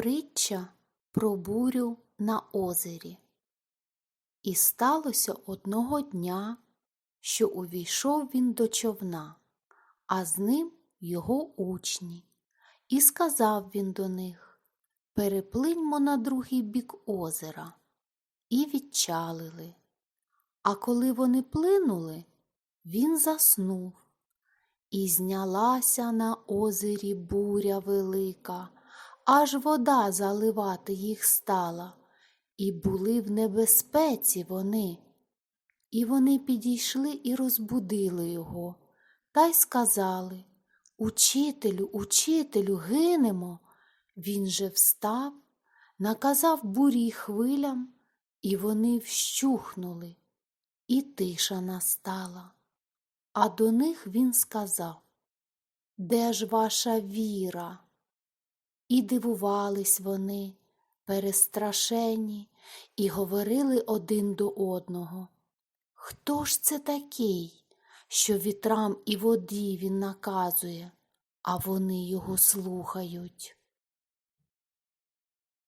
Притча про бурю на озері. І сталося одного дня, що увійшов він до човна, а з ним його учні. І сказав він до них Переплиньмо на другий бік озера. І відчалили. А коли вони плинули, він заснув. І знялася на озері буря велика, аж вода заливати їх стала, і були в небезпеці вони. І вони підійшли і розбудили його, та й сказали Учителю, учителю, гинемо. Він же встав, наказав бурі хвилям, і вони вщухнули, і тиша настала. А до них він сказав Де ж ваша віра? І дивувались вони, перестрашені, і говорили один до одного. Хто ж це такий, що вітрам і воді він наказує, а вони його слухають?